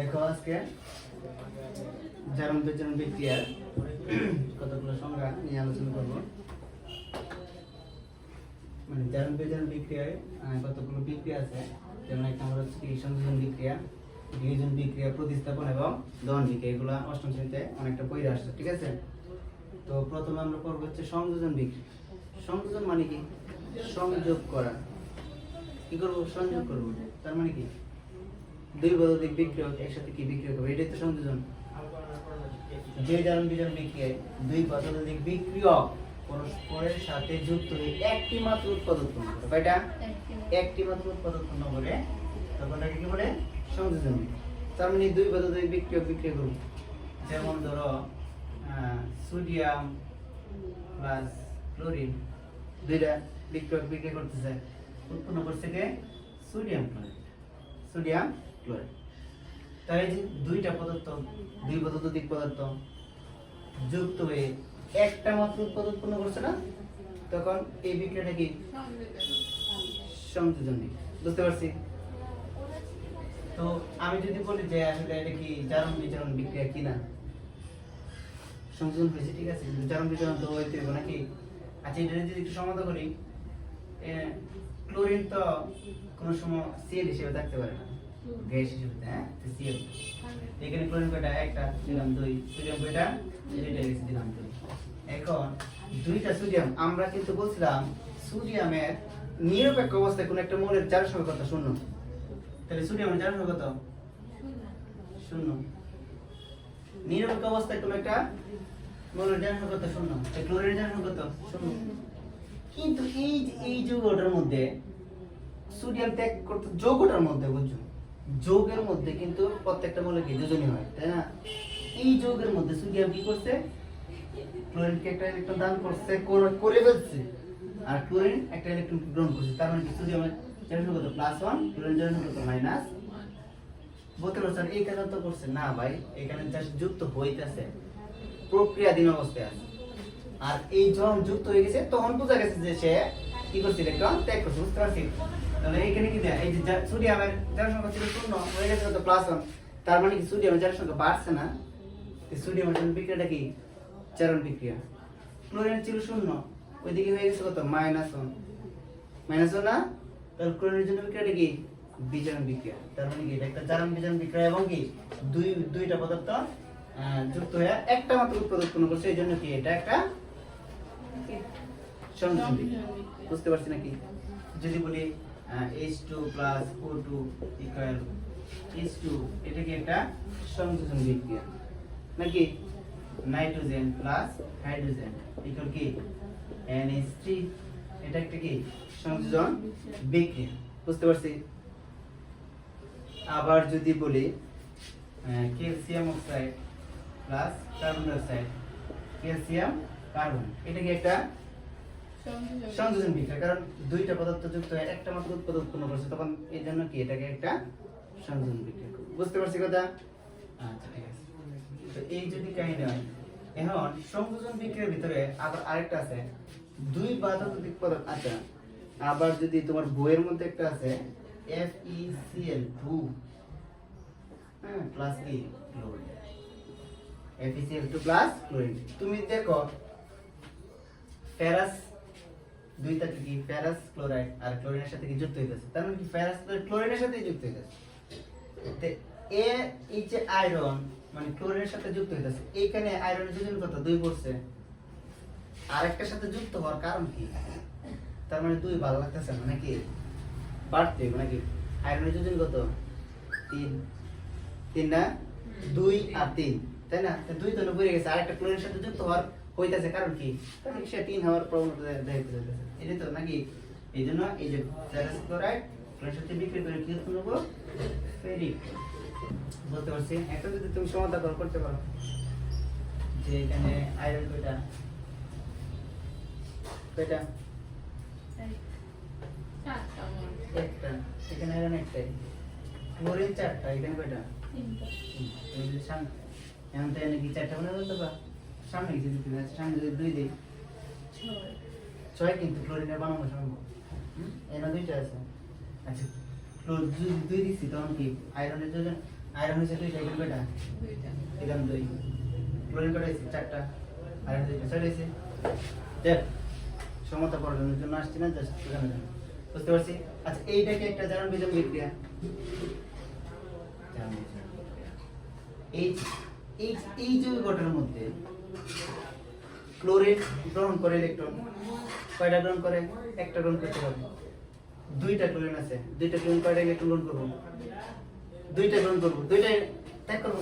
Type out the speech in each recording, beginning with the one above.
দেখো আজকে জারণ বিজারণ বিক্রিয়ার কতগুলো সংজ্ঞা নিয়ে আলোচনা করব। মানে জারণ বিজারণ বিক্রিয়ায় কতগুলো বিক্রিয়া আছে, যেমন এক নম্বর হচ্ছে সংযোজন বিক্রিয়া, বিয়োজন বিক্রিয়া, প্রতিস্থাপন এবং দহন বিক্রিয়া, এগুলো অষ্টম শ্রেণীতে অনেকটা বই আসছে, ঠিক আছে? তো প্রথমে আমরা পড়ব হচ্ছে সংযোজন বিক্রিয়া। সংযোজন মানে কি? সংযোগ করা। কি করব? সংযোগ করব। তার মানে কি? দুই পদার্থিক বিক্রিয়ক একসাথে কি বিক্রিয়া করবে? এটাই তো সংযোজন। যে জারণ বিজারণ বিক্রিয়ায় দুই পদার্থিক বিক্রিয়ক পরস্পরের সাথে যুক্ত হয়ে একটি মাত্র উৎপাদ উৎপন্ন করে কয়টা? একটি মাত্র। উৎপাদ উৎপন্ন করে তখন এটাকে কি বলে? সংযোজন। তার মানে দুই পদার্থিক বিক্রিয়ক বিক্রিয়া করবে। যেমন ধরো সোডিয়াম প্লাস ক্লোরিন দুইটা বিক্রিয়ক বিক্রিয়া করতেছে। উৎপন্ন করছে কে? সোডিয়াম ক্লোরাইড সোডিয়াম ক্লোরাইড তাই যে দুইটা পদার্থ, দুই পদার্থিক পদার্থ যুক্ত হয়ে একটা মাত্র উৎপাদ উৎপন্ন করছে না? তখন এই বিক্রিয়াটা কি? সংযোজন। বুঝতে পারছি? তো আমি যদি বলি যে আসলে এটা কি জারণ বিজারণ বিক্রিয়া কিনা? সংযোজন হয়েছে, ঠিক আছে? কিন্তু জারণ বিজারণ তো হইতে হবে নাকি? আচ্ছা এটা যদি একটু সমাধান করি ক্লোরিন তো কোনো সময় সিএল হিসেবে থাকতে পারে না। গ্যাস হিসেবে হ্যাঁ? সিএল এখানে ক্লোরিন কয়টা? একটা দিলাম দুই। সোডিয়াম কয়টা? এটা গেছে দিলাম দুই। এখন দুইটা সোডিয়াম আমরা কিন্তু বলছিলাম সোডিয়ামের নিরপেক্ষ অবস্থায় কোন একটা মৌলের চার সংখ্যা কত? শূন্য। তাহলে সোডিয়ামের চার সংখ্যা কত? শূন্য। নিরপেক্ষ অবস্থায় কোন একটা মৌলের চার সংখ্যা কত? শূন্য। ক্লোরিনের চার সংখ্যা কত? শূন্য। কিন্তু এই এই যৌগটার মধ্যে সোডিয়াম ত্যাগ করতে যৌগটার মধ্যে বুঝছ? যৌগের মধ্যে কিন্তু প্রত্যেকটা মৌলে কি যোজনী হয়, তাই না? এই যোগের মধ্যে সোডিয়াম কি করছে? ক্লোরিনকে একটা ইলেকট্রন দান করছে? করে- ফেলছে। আর ক্লোরিন একটা ইলেকট্রন গ্রহণ করছে, তার মানে কত প্লাস ওয়ান ক্লোরিন কত মাইনাস বলতে পারছেন এই কাজ তো করছে, না ভাই এখানে জাস্ট যুক্ত হইতেছে। প্রক্রিয়াধীন অবস্থায় আছে। আর এই যখন যুক্ত হয়ে গেছে, তখন বোঝা গেছে যে সে কি করছে ইলেকট্রন ত্যাগ করছে বুঝতে পারছি? তাহলে এইখানে কি দেয়? এই যে সোডিয়ামের জনসংখ্যা ছিল শূন্য হয়ে গেছে কত? প্লাস ওয়ান তার মানে কি সোডিয়ামের জনসংখ্যা বাড়ছে না? সোডিয়ামের জন্য বিক্রিয়াটা কি? চারণ বিক্রিয়া। ক্লোরিন ছিল শূন্য ওইদিকে হয়ে গেছে কত? মাইনাস ওয়ান মাইনাস ওয়ান না? তাহলে ক্লোরিনের জন্য বিক্রিয়াটা কি? বিজারণ বিক্রিয়া। তার মানে কি? এটা একটা জারণ বিজারণ বিক্রিয়া এবং কি? দুই দুইটা পদার্থ যুক্ত হয়ে একটা মাত্র উৎপাদ উৎপন্ন করছে। এই জন্য কি এটা একটা সংযোজন বিক্রিয়া। বুঝতে পারছি নাকি? যদি বলি H two plus O two equal H two এটা কি একটা সংযোজন বিক্রিয়া? নাকি? নাইট্রোজেন প্লাস হাইড্রোজেন ইকুয়াল কি? NH3 এটা একটা কি? সংযোজন বিক্রিয়া। বুঝতে পারছি? আবার যদি বলি calcium oxide plus carbon dioxide calcium carbon এটা কি একটা সংযোজন বিক্রিয়া কারণ দুইটা পদার্থ যুক্ত হয়ে একটা মাত্র উৎপাদ উৎপন্ন করছে, তখন এই জন্য কি এটাকে একটা সংযোজন বিক্রিয়া বুঝতে পারছি কথা? আচ্ছা ঠিক আছে। তো এই যদি কাহিনী হয়, এখন সংযোজন বিক্রিয়ার ভিতরে আবার আরেকটা আছে, দুই পদার্থ আচ্ছা আবার যদি তোমার বইয়ের মধ্যে একটা আছে F E C L plus কি? F E C L two plus chlorine তুমি দেখো, ফেরাস দুইটা কি ফেরাস ক্লোরাইড আর ক্লোরিনের সাথে কি যুক্ত হইতেছে? তার মানে কি ফেরাস ক্লোরাইড ক্লোরিনের সাথে যুক্ত হইতেছে। তে এ এই যে আয়রন মানে ক্লোরিনের সাথে যুক্ত হইতেছে এইখানে আয়রনের যোজন কত দুই পড়ছে। আরেকটার সাথে যুক্ত হওয়ার কারণ কি? তার মানে দুই ভালো লাগতেছে না নাকি? বাড়তে হবে নাকি আয়রনের যোজন কত? তিন। তিন না? দুই আর তিন। তাই না? তো দুই তো পড়ে গেছে আরেকটা ক্লোরিনের সাথে যুক্ত হওয়ার হইতাছে কারণ কি? সে তিন হওয়ার প্রবণতা দেখতে যাইতেছে এটা তো নাকি এই জন্য এই যে ফেরাস ক্লোরাইড ক্লোরিনের সাথে বিক্রি করে কি উৎপন্ন করব ফেরিক বলতে পারছি? এটা যদি তুমি সমাধান করতে পারো যে এখানে আয়রন কয়টা? কয়টা? একটা। এখানে আয়রন একটাই। ক্লোরিন চারটা এখানে কয়টা? এখন তো কি চারটা মনে বলতে পার। সামনে কিছু দিতে হবে সামনে যদি দুই দিই ছয় কিন্তু ক্লোরিনের বানানো সম্ভব। হুম, এনে দুইটা আছে। আচ্ছা ক্লো- যদি দুই দিচ্ছি তখন কি আয়রনের জন্য আয়রন হচ্ছে দুইটা এখানে কয়টা? দিলাম দুই। ক্লোরিন কয়টা হয়েছে? চারটা। আয়রন দুইটা। ছয়টা হয়েছে? দেখ সমতা পড়ানোর জন্য আসছি না জাস্ট বোঝানোর জন্য। বুঝতে পারছি? আচ্ছা এইটাকে একটা জারণ বিজন বিক্রিয়া। এই এই এই যৌগটার মধ্যে ক্লোরিন গ্রহণ করে ইলেকট্রন। কয়টা গ্রহণ করে? একটা গ্রহণ করতে পারবে দুইটা ক্লোরিন আছে। দুইটা ক্লোরিন কয়টা ইলেকট্রন গ্রহণ করব? দুইটা গ্রহণ করব। দুইটা ত্যাগ করব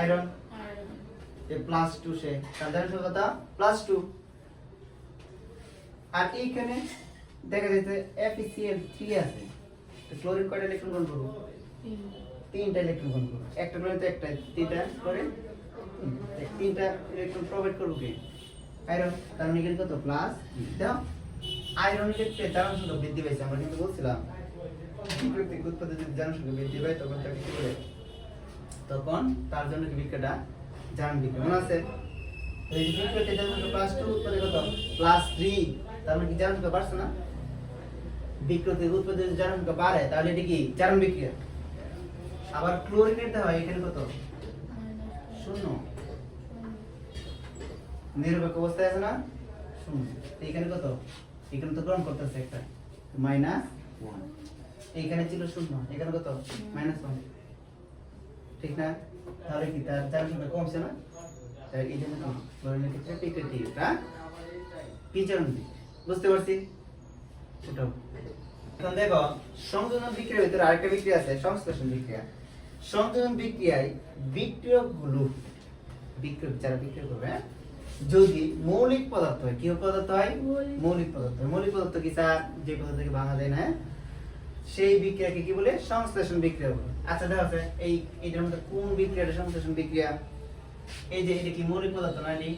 আয়রন। Plus to say. সাধারণ কথা? প্লাস টু আর এইখানে দেখা যাচ্ছে FeCl থ্রি আছে। তো ক্লোরিন কয়টা ইলেকট্রন গ্রহণ করব? তিনটা ইলেকট্রন গ্রহণ করব। একটা ক্লোরিন তো একটা, তিনটা করে তিনটা ইলেকট্রন প্রোভাইড করব কে? আয়রন তার এখানে কত প্লাস দাও আয়রন ক্ষেত্রে জারণ সংখ্যা বৃদ্ধি পাইছে আমরা কিন্তু বলছিলাম উৎপাদে যদি জারণ সংখ্যা বৃদ্ধি পায় তখন তাকে কি বলে? তখন তার জন্য কি বিক্রিয়াটা জারণ বিক্রিয়া মনে আছে? এই যে বিক্রিয়াটা জারণ সংখ্যা প্লাস টু উৎপাদে কত? প্লাস থ্রি তার মানে কি জারণ সংখ্যা বাড়ছে না? বিক্রিয়তের উৎপাদে যদি জারণ সংখ্যা বাড়ে তাহলে এটা কি? জারণ বিক্রিয়া। আবার ক্লোরিনের দেওয়া হয় এখানে কত? শূন্য। নিরপেক্ষ অবস্থায় আছে না? শূন্য। এখানে কত? এখানে তো গ্রহণ করতেছে একটা। মাইনাস এইখানে ছিল শূন্য। এখানে কত? Minus one. ঠিক না? তাহলে কি? তার চার সংখ্যা কমছে না? এই জন্য পিকেটি বুঝতে পারছি? ওটাও দেখো, সংযোজন বিক্রিয়ার ভিতরে আরেকটা বিক্রিয়া আছে, সংশ্লেষণ বিক্রিয়া। সংযোজন বিক্রিয়ায় বিক্রিয়কগুলো বিক্রিয়ক যারা বিক্রিয়া করবে হ্যাঁ? যদি মৌলিক পদার্থ হয় কি পদার্থ হয়? মৌলিক। পদার্থ মৌলিক পদার্থ কি যে পদার্থকে ভাঙা যায় না হ্যাঁ? সেই বিক্রিয়াকে কি বলে? সংশ্লেষণ বিক্রিয়া বলে। আচ্ছা দেখো আছে, এই এটার মধ্যে কোন বিক্রিয়াটা সংশ্লেষণ বিক্রিয়া? এই যে এটা কি মৌলিক পদার্থ না এটি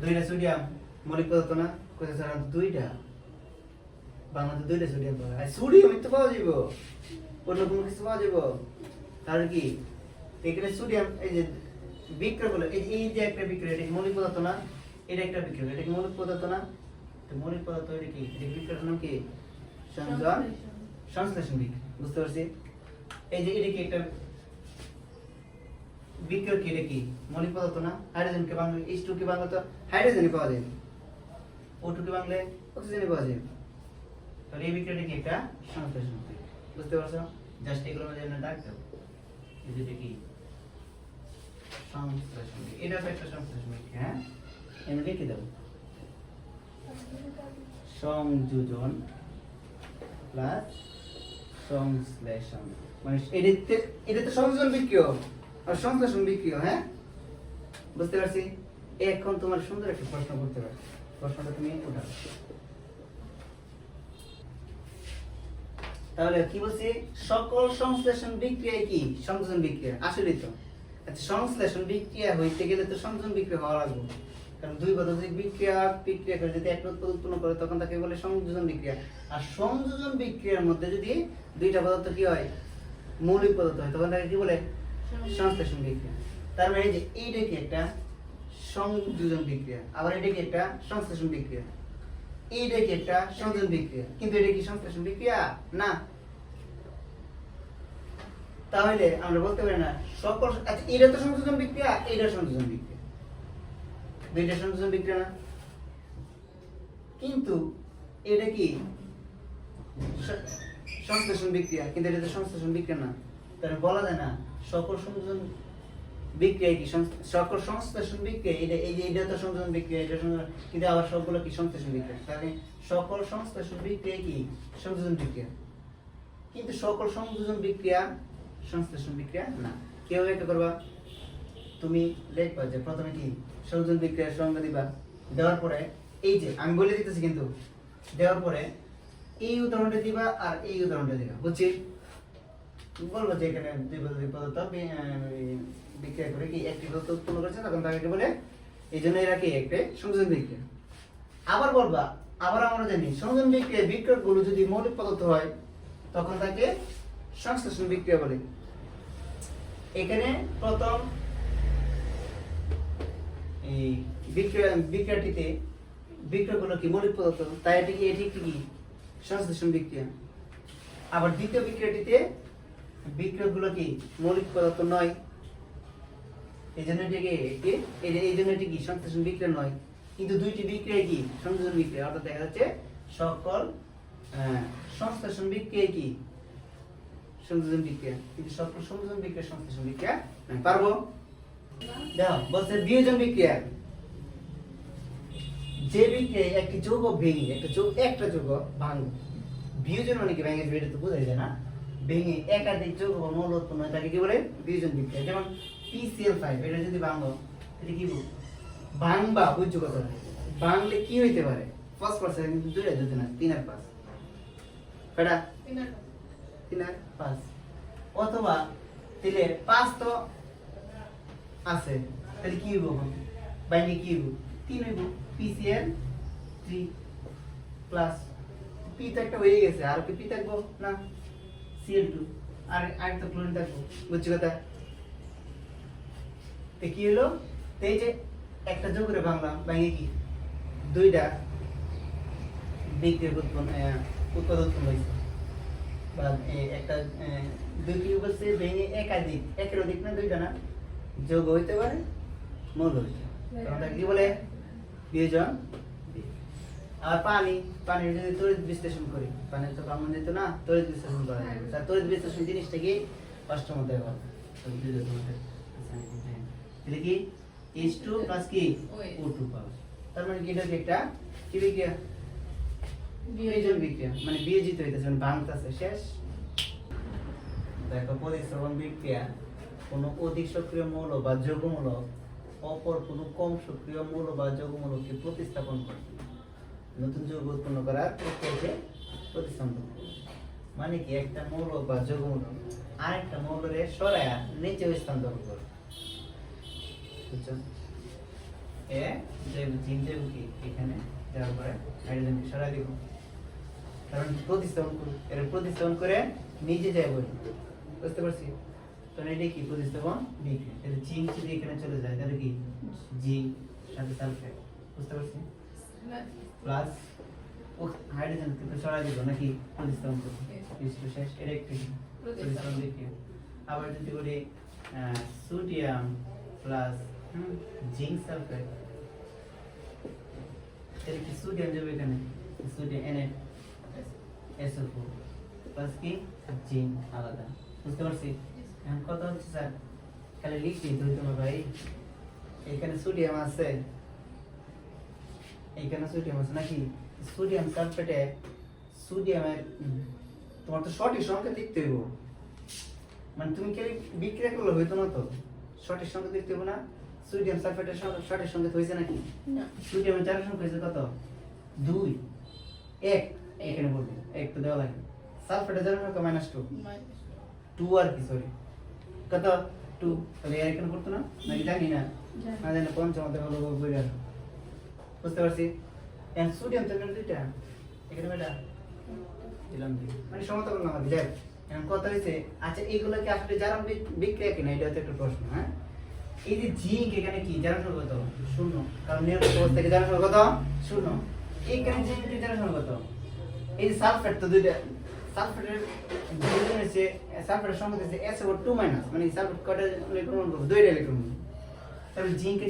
দুইটা সোডিয়াম মৌলিক পদার্থ না? কোথায় দুইটা। বাংলাতে দুইটা সোডিয়াম পাওয়া যায় সোডিয়াম তো পাওয়া যাবে অন্য কোনো কিছু পাওয়া যাবে তাহলে কি? এখানে সোডিয়াম এই যে বিক্রিয়া বলে এই যে একটা বিক্রিয়া, এটা মৌলিক পদার্থ না? এটা একটা বিক্রিয়া। এটা মৌলিক পদার্থ না? তো মৌলিক পদার্থ এটা কি? এটা বিক্রিয়ার নাম কি? সংযোজন সংশ্লেষণ বিক্রিয়া। বুঝতে পারছি? এই যে এটা কি একটা বিক্রিয়া কি? এটা কি? মৌলিক পদার্থ না? হাইড্রোজেন কে বাংলা এইচ টু কে বাংলা তো হাইড্রোজেনই পাওয়া যায়। ও টু কে বাংলা অক্সিজেনই পাওয়া যায়। তাহলে এই বিক্রিয়াটা কি একটা বিক্রিয়া। বুঝতে পারছ? জাস্ট ডাক এটা কি। এটা তো একটা বিক্রিয়া, হ্যাঁ? এনে লিখে সংযোজন প্লাস সংশ্লেষণ। মানে এটাতে এটাতে সংযোজন বিক্রিয়া আর সংশ্লেষণ বিক্রিয়া হ্যাঁ? বুঝতে পারছি? এখন তোমার সুন্দর একটা প্রশ্ন করতে পারো প্রশ্নটা তুমি উঠাও। তাহলে কি বলছি? সকল সংশ্লেষণ বিক্রিয়া কি? সংযোজন বিক্রিয়া। আসলে তো। আচ্ছা সংশ্লেষণ বিক্রিয়া হইতে গেলে তো সংযোজন বিক্রিয়া হওয়া লাগবে। কারণ দুই পদার্থিক বিক্রিয়া বিক্রিয়া করে যদি একটা উৎপাদ উৎপন্ন করে, তখন তাকে বলে সংযোজন বিক্রিয়া। আর সংযোজন বিক্রিয়ার মধ্যে যদি দুইটা পদার্থ কি হয়? মৌলিক পদার্থ হয়, তখন তাকে কি বলে? সংশ্লেষণ বিক্রিয়া। তার মানে যে এইটা কি একটা সংযোজন বিক্রিয়া? আবার এটা কি একটা সংশ্লেষণ বিক্রিয়া? এইটা কি একটা সংযোজন বিক্রিয়া? কিন্তু এটা কি সংশ্লেষণ বিক্রিয়া? না। তাহলে আমরা বলতে পারি না, সকল আচ্ছা এটা তো সংযোজন বিক্রিয়া এটা সংযোজন বিক্রিয়া। দুইটা সংযোজন বিক্রিয়া না। কিন্তু এটা কি সংশ্লেষণ বিক্রিয়া? কিন্তু এটা তো সংশ্লেষণ বিক্রিয়া না। তাহলে বলা যায় না, সকল সংযোজন বিক্রিয়া কি? সকল সংশ্লেষণ বিক্রিয়া এটা এই যে এটা তো সংযোজন বিক্রিয়া, এটা সংযোজন কিন্তু আবার সবগুলো কি সংশ্লেষণ বিক্রিয়া? তাহলে সকল সংশ্লেষণ বিক্রিয়া কি? সংযোজন বিক্রিয়া। কিন্তু সকল সংযোজন বিক্রিয়া, সংশ্লেষণ বিক্রিয়া না। কেউ একটা করবা? তুমি লিখবা যে প্রথমে কি? সংযোজন বিক্রিয়ার সংজ্ঞা দিবা। দেওয়ার পরে, এই যে, আমি বলে দিতেছি কিন্তু, দেওয়ার পরে এই উদাহরণটা দিবা আর এই উদাহরণটা দিবা, বুঝছি? বলব যে এখানে দুই পদার্থ বিক্রিয়া করে কি একটি পদার্থ উৎপন্ন করেছে? তখন তাকে বলে, এই জন্য এরা কি একটা সংযোজন বিক্রিয়া। আবার বলবা, আবার আমরা জানি, সংযোজন বিক্রিয়া বিক্রিয়কগুলো যদি মৌলিক পদার্থ হয়, তখন তাকে সংশ্লেষণ বিক্রিয়া বলে। এখানে প্রথম এই বিক্রিয়া, বিক্রিয়াটিতে বিক্রিয়াগুলো কি মৌলিক পদার্থ? তাই এটি কি, এটি একটি কি? সংশ্লেষণ বিক্রিয়া। আবার দ্বিতীয় বিক্রিয়াটিতে বিক্রিয়কগুলো কি মৌলিক পদার্থ নয় সংশ্লেষণ নয়। কিন্তু দুইটি বিক্রিয়া কি? সংযোজন বিক্রিয়া। অর্থাৎ দেখা যাচ্ছে সকল সংশ্লেষণ বিক্রিয়া কি? বিক্রিয়া। কিন্তু সকল বিক্রিয়া সংশ্লেষণ বিক্রিয়া। পারব? যে একটি ভেঙে, একটা একটা ভাঙ। বিয়োজন মানে তো না। ভেঙে একাধিক উৎপন্ন হয়, তাকে বলে? বিয়োজন বিক্রিয়া। যেমন পিসিএল ফাইভ এটা যদি ভাঙো এটা কি বলব? ভাঙবা বুঝছ কথা ভাঙলে কি হইতে পারে? ফার্স্ট পার্সেন্ট কিন্তু দুইটা যদি না তিন আর পাঁচ কয়টা তিন আর পাঁচ অথবা তাহলে পাঁচ তো আছে। তাহলে কি হইব বাইরে কি হইব? তিন হইব। পিসিএল থ্রি প্লাস পি তো একটা হয়ে গেছে। আর কি পি থাকব না? সিএল টু আর আর তো ক্লোরিন থাকব। বুঝছি কথা? হলো? যে একটা যোগ করে কি? দুইটা বিক্রিয়া উৎপন্ন উৎপন্ন হয়েছে। বা একটা দুই কি ভেঙে একাধিক, একের অধিক না দুইটা না? যোগ হইতে পারে, মৌল হইতে কি বলে? বিয়োজন আর পানি পানি যদি তড়িৎ বিশ্লেষণ করি, পানি তো কামন যেত না, তড়িৎ বিশ্লেষণ করা তড়িৎ বিশ্লেষণ জিনিসটা কি? অষ্টম অধ্যায় তাহলে কি? এইচ টু প্লাস কি ও পাবে। তার মানে কি? এটা একটা কি বিক্রিয়া? বিয়োজন বিক্রিয়া। মানে বিয়োজিত হইতেছে মানে ভাঙতেছে শেষ। দেখো পরিশ্রবণ বিক্রিয়া কোনো অধিক সক্রিয় মৌল বা যৌগমূলক অপর কোনো কম সক্রিয় মৌল বা যৌগমূলককে প্রতিস্থাপন করে। নতুন যৌগ উৎপন্ন করার প্রক্রিয়াকে প্রতিস্থাপন। মানে কি? একটা মৌল বা যৌগমূলক আরেকটা মৌলরে সরায়া নিচে স্থানান্তর করে। বুঝছ এ জৈব জিন জৈব কি? এখানে যাওয়ার পরে হাইড্রোজেনকে সরাই দিব। কারণ প্রতিস্থাপন করব এর প্রতিস্থাপন করে নিচে যায় বলি। বুঝতে পারছি? তাহলে এটা কি? প্রতিস্থাপন বিক্রিয়া। তাহলে যদি এখানে চলে যায়। তাহলে কি? জিঙ্ক সাথে সালফেট বুঝতে পারছি? প্লাস হাইড্রোজেন কিন্তু সরাই দিব নাকি? প্রতিস্থাপন করব শেষ। এটা একটু প্রতিস্থাপন। বিক্রিয়া। আবার যদি করি সোডিয়াম প্লাস জিঙ্ক সালফেট তাহলে কি সোডিয়াম যাবে এখানে? সোডিয়াম এনে SO4 প্লাস কি? জিঙ্ক আলাদা। বুঝতে পারছি? এখন কত হচ্ছে, স্যার, খালি লিখছি দুই তোমার ভাই। এখানে সোডিয়াম আছে। নাকি? সোডিয়াম সালফেটে সোডিয়ামের তোমার তো সঠিক সংখ্যা লিখতে হইব। মানে তুমি কি বিক্রিয়া করলে হইতো না তো? সঠিক সংখ্যা লিখতে হইব না? সোডিয়াম সালফেটের সঠিক সংখ্যা হয়েছে নাকি? সোডিয়ামের চার সংখ্যা হয়েছে কত? দুই। এক। এখানে বলবি। এক তো দেওয়া লাগে সালফেটের চার সংখ্যা মাইনাস টু টু আর কি সরি কত? টু তাহলে এর এখানে করতো না? নাকি জানি না। না জানি পঞ্চমতে হলো বই আর বুঝতে পারছি? এখন সোডিয়াম তো এখানে দুইটা। এখানে বেটা দিলাম মানে সমতা করলাম আর যাই এখন কথা হয়েছে আচ্ছা এইগুলো কি আসলে বিক- বিক্রিয়া কিনা? এটা হচ্ছে একটা প্রশ্ন হ্যাঁ? এই যে জিঙ্ক এখানে কি? সংখ্যা কত? শূন্য। কারণ অবস্থা থেকে কত? শূন্য। এইখানে জিঙ্ক সংখ্যা কত? এই যে সালফেট তো দুইটা টু মাইনাস মানে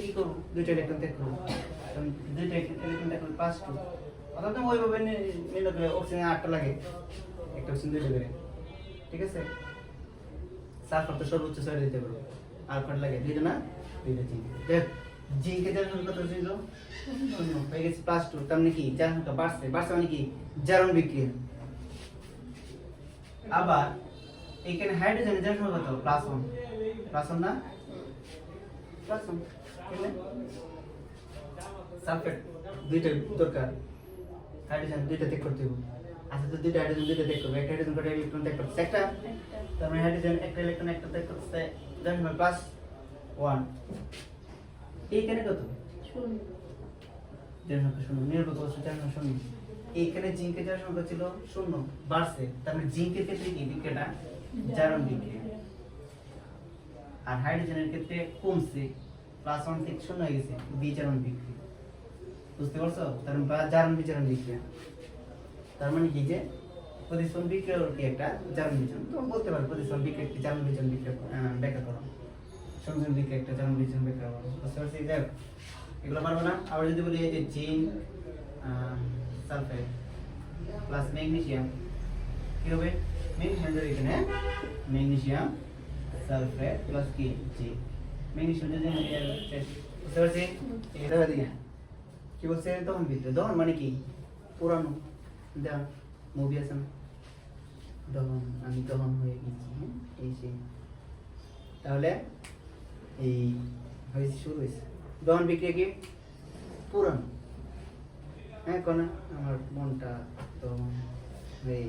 কি করব? দুইটা করব। দুইটা আটটা লাগে। একটা করে। ঠিক আছে? তো সর্বোচ্চ ছয় দিতে পারব। আর কত লাগে দুইটা না দুইটা জিঙ্ক দেখ জিঙ্কে যার সংখ্যা কত ছিল শূন্য হয়ে গেছে প্লাস টু তার মানে কি যার সংখ্যা বাড়ছে বাড়ছে মানে কি জারণ বিক্রিয়া আবার এখানে হাইড্রোজেনের যার সংখ্যা কত প্লাস ওয়ান প্লাস ওয়ান না প্লাস ওয়ান সালফেট দুইটা দরকার হাইড্রোজেন দুইটা ত্যাগ করতে হবে আচ্ছা তো দুইটা হাইড্রোজেন দুইটা ত্যাগ করবে একটা হাইড্রোজেন কটা ইলেকট্রন ত্যাগ করছে একটা তার মানে হাইড্রোজেন একটা ইলেকট্রন একটা ত্যাগ করছে সংখ্যা প্লাস ওয়ান এইখানে কত? সংখ্যা শূন্য। সংখ্যা শূন্য। এইখানে জিঙ্কের যার সংখ্যা ছিল শূন্য। বাড়ছে। তার মানে জিঙ্কের ক্ষেত্রে কি? বিক্রিয়াটা জারণ বিক্রিয়া। আর হাইড্রোজেনের ক্ষেত্রে কমছে। প্লাস ওয়ান থেকে শূন্য হয়ে গেছে। বিচারণ বিক্রিয়া। বুঝতে পারছ? তার মানে জারণ বিচারণ বিক্রিয়া। তার মানে কি যে প্রতিস্থাপন বিক্রিয়া কি একটা জারণ বিচন তো বলতে পারো প্রতিস্থাপন বিক্রিয়া একটি জারণ বিচন বিক্রিয়া ব্যাখ্যা করো। সংযোজন বিক্রিয়া একটা জারণ বিচন ব্যাখ্যা করো। বুঝতে পারছি? এগুলো পারব না। আবার যদি বলি যে জিঙ্ক সালফেট, প্লাস ম্যাগনেসিয়াম, কি হবে? ম্যাগনেসিয়াম ধরে এখানে ম্যাগনেসিয়াম, সালফেট, প্লাস কি? জিঙ্ক ম্যাগনেসিয়াম যদি বুঝতে পারছি? এটা দিকে কি বলছে? দহন ভিতরে দহন মানে কি? পুরানো দেখ মুভি আছে না? দহন আমি দহন হয়ে গেছি হ্যাঁ? এই সেই তাহলে এই হয়েছে শুরু হয়েছে। দহন বিক্রিয়া কি? পুরানো। হ্যাঁ কোন আমার মনটা তো এই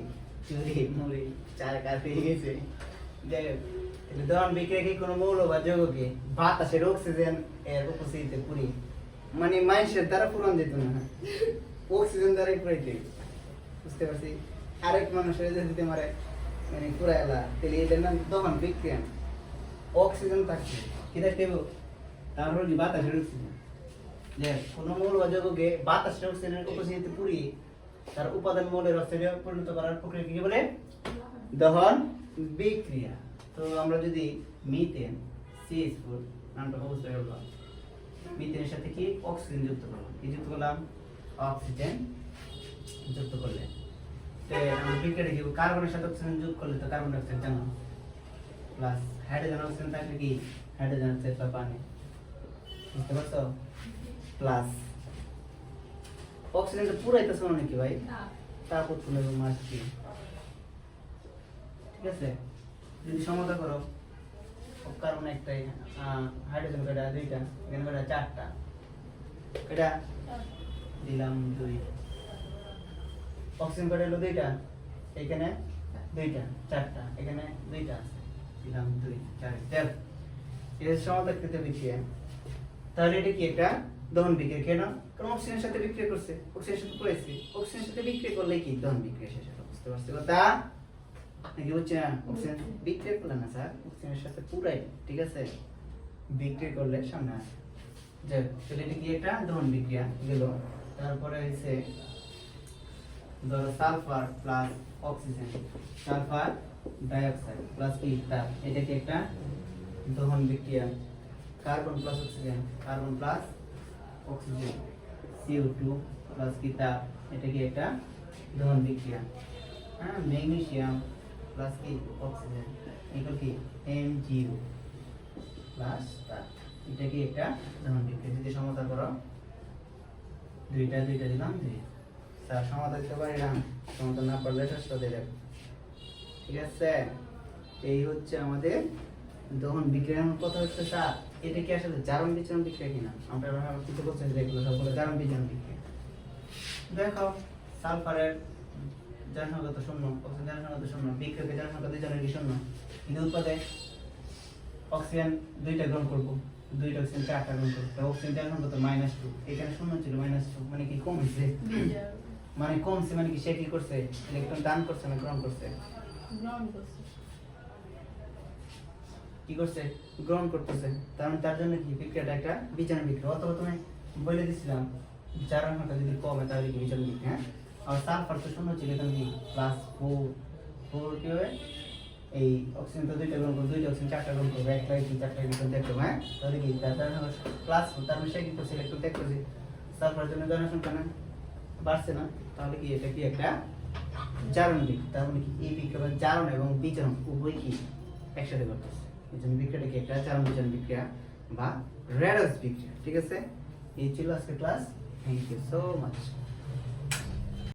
চুরি মুড়ি চার কার হয়ে গেছে। যাই হোক, তাহলে দহন বিক্রিয়া কি কোনো মৌল বা যৌগকে? বাতাসের অক্সিজেন এর উপস্থিতিতে পুরি মানে মানুষের দ্বারা পূরণ যেত না অক্সিজেন দ্বারাই পুরাইতে বুঝতে পারছি? আরেক মানুষের যদি দিতে মারে মানে পুরাইলা তাহলে এটার নাম দহন বিক্রিয়া অক্সিজেন থাকছে কি থাকতে হবে? তারপর কি বাতাসের অক্সিজেন। যে কোনো মৌল বা যৌগকে বাতাসের অক্সিজেনের উপস্থিতিতে পুরি, তার উপাদান মৌলের অক্সিজেনে পরিণত করার প্রক্রিয়া কি বলে? দহন বিক্রিয়া। তো আমরা যদি মিথেন, সিএইচ ফোর, নামটা অবশ্যই হলো মিথেনের সাথে কি? অক্সিজেন যুক্ত করলাম। কি যুক্ত করলাম? অক্সিজেন যুক্ত করলে। তো আমরা বিক্রিয়াটা কি কার্বনের সাথে অক্সিজেন যোগ করলে তো কার্বন ডাই অক্সাইড জানো? প্লাস হাইড্রোজেন অক্সিজেন থাকলে কি? হাইড্রোজেন অক্সাইড বা পানি। বুঝতে পারছ? প্লাস অক্সিজেনটা পুরাইতেছে না নাকি ভাই? তাপ উৎপন্ন এবং মাস কি ঠিক আছে? যদি সমতা করো কার্বন একটাই হাইড্রোজেন কয়টা দুইটা এখানে কয়টা চারটা। কয়টা দিলাম দুই। অক্সিজেন কয়টা হলো দুইটা এখানে দুইটা চারটা এখানে দুইটা আছে। দিলাম দুই চার দেখ এর সমতা খেতে বিক্রিয়া তাহলে এটা কি একটা দহন বিক্রিয়া কেন? কারণ অক্সিজেনের সাথে বিক্রিয়া করছে। অক্সিজেনের সাথে করেছে। অক্সিজেনের সাথে বিক্রিয়া করলে কি? দহন বিক্রিয়া শেষ হলো বুঝতে পারছি কথা? নাকি হচ্ছে না অক্সিজেন বিক্রিয়া করলে না স্যার? অক্সিজেনের সাথে পুরাই ঠিক আছে? বিক্রিয়া করলে সামনে আসে। যাই হোক, তাহলে এটা কি একটা দহন বিক্রিয়া গেল। তারপরে হচ্ছে ধরো sulphur plus oxygen sulphur dioxide plus কি তাপ এটা কি একটা দহন বিক্রিয়া। Carbon plus oxygen carbon plus oxygen CO two plus কি তাপ এটা কি একটা দহন বিক্রিয়া। হ্যাঁ ম্যাগনেসিয়াম প্লাস কি অক্সিজেন এগুলো কি? এম জিরো প্লাস তাপ এটা কি একটা দহন বিক্রিয়া। যদি সমতা করো, দুইটা দুইটা দিলাম, দুই। স্যার সমাধান দিতে পারি না সমাধান না পারলে দিয়ে দেবে। ঠিক আছে? এই হচ্ছে আমাদের দহন বিক্রিয়ার কথা হচ্ছে, স্যার, এটা কি আসলে জারণ বিচরণ বিক্রিয়া কিনা? আমরা কিছু বলছেন যে এগুলো সবগুলো জারণ বিচরণ বিক্রিয়া। দেখো, সালফারের জনসংখ্যা তো শূন্য, অক্সিজেন জনসংখ্যা তো শূন্য বিক্রিয়কের জনসংখ্যা দুই জনের কি শূন্য? কিন্তু উৎপাদে অক্সিজেন দুইটা গ্রহণ করব, দুইটা অক্সিজেন চারটা গ্রহণ করব অক্সিজেন জনসংখ্যা তো মাইনাস টু, এখানে শূন্য ছিল মাইনাস টু মানে কি কমেছে মানে কমছে মানে কি সে কি করছে? ইলেকট্রন দান করছে না গ্রহণ করছে? কি করছে? গ্রহণ করতেছে। তার মানে তার জন্য কি? বিক্রিয়াটা একটা বিচারণ বিক্রিয়া। অথবা তুমি বলে দিছিলাম জারণ সংখ্যা যদি কমে তাহলে কি বিচারণ বিক্রিয়া? হ্যাঁ? আর সালফার তো শূন্য ছিল এখানে কি? প্লাস ফোর ফোর কি হবে? এই অক্সিজেন তো দুইটা গ্রহণ করবে দুইটা অক্সিজেন চারটা গ্রহণ করবে একটা ইলেকট্রন চারটা ইলেকট্রন দেখতে হ্যাঁ? তাহলে কি? তার জারণ প্লাস তার মানে সে কি করছে? ইলেকট্রন ত্যাগ করছে। সালফার জন্য জারণ সংখ্যা না? বাড়ছে না, তাহলে কি এটা কি একটা জারণ দিক মানে কি এই বিক্রিয়া জারণ এবং বিচরণ উভয় কি একসাথে করতেছে এই জন্য বিক্রিয়াটা কি একটা জারণ বিচরণ বিক্রিয়া বা রেডস বিক্রিয়া, ঠিক আছে? এই ছিল আজকে class thank you so much